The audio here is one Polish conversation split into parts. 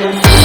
¡Hey!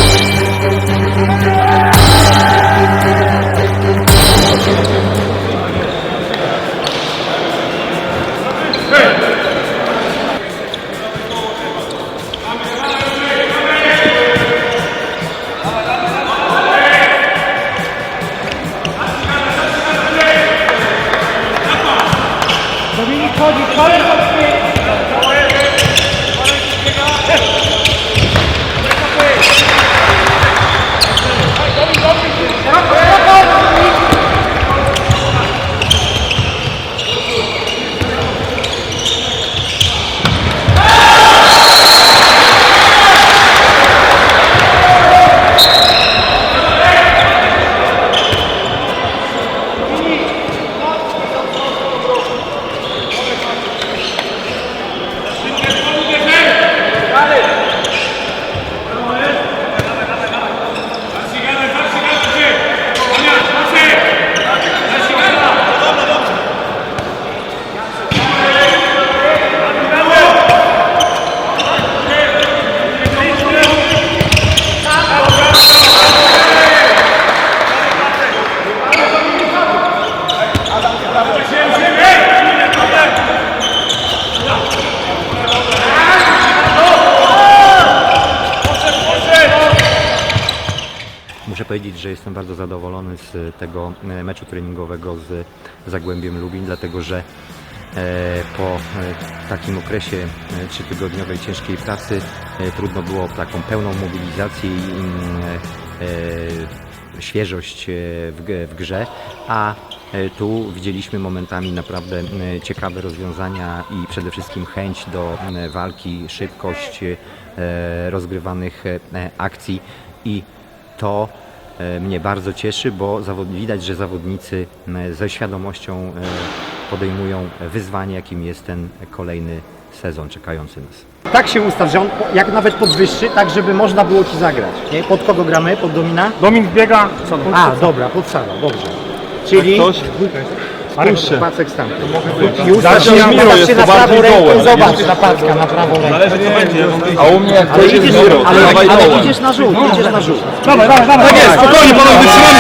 Muszę powiedzieć, że jestem bardzo zadowolony z tego e, meczu treningowego z Zagłębiem Lubin, dlatego że e, po e, takim okresie trzytygodniowej ciężkiej pracy trudno było taką pełną mobilizację i mm, świeżość w, grze, a tu widzieliśmy momentami naprawdę ciekawe rozwiązania i przede wszystkim chęć do walki, szybkość rozgrywanych akcji i to e, mnie bardzo cieszy, bo widać, że zawodnicy ze świadomością e, podejmują wyzwanie, jakim jest ten kolejny sezon czekający nas. Tak się ustaw, że on jak nawet podwyższy, tak żeby można było Ci zagrać. Nie? Pod kogo gramy? Pod Domina? Dominik biega, co A, dobra, pod Sara, dobrze. Czyli Puszczę. Pacek Zaczynam na, Miro, jest na to prawą bardziej dołem. zobacz na Packa, na prawą rękę. A u mnie jak Ale idziesz, ale, ale idziesz na żółt, idziesz na żółt. Dawaj, dawaj, dawaj. Tak jest, spokojnie, panowie, wytrzymamy,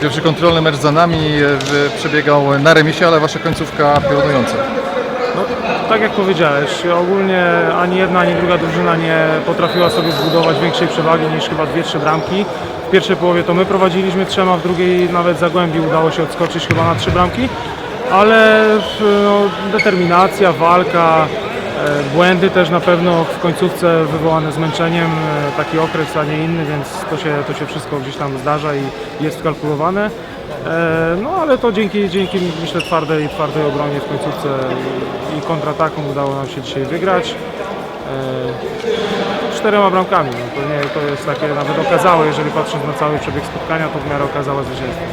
Pierwszy kontrolny mecz za nami e, przebiegał na remisie, ale wasza końcówka piorunująca. Tak jak powiedziałeś, ogólnie ani jedna, ani druga drużyna nie potrafiła sobie zbudować większej przewagi niż chyba dwie, trzy bramki. W pierwszej połowie to my prowadziliśmy trzema, w drugiej nawet Zagłębi udało się odskoczyć chyba na trzy bramki, ale no, determinacja, walka, e, błędy też na pewno w końcówce wywołane zmęczeniem, e, taki okres, a nie inny, więc to się, to się wszystko gdzieś tam zdarza i jest kalkulowane. E, No ale to dzięki, dzięki myślę twardej, twardej obronie w końcówce i- i kontratakom udało nam się dzisiaj wygrać. Czterema bramkami, no to, nie, to jest takie nawet okazałe, jeżeli patrząc na cały przebieg spotkania, to w miarę okazałe zwycięstwo.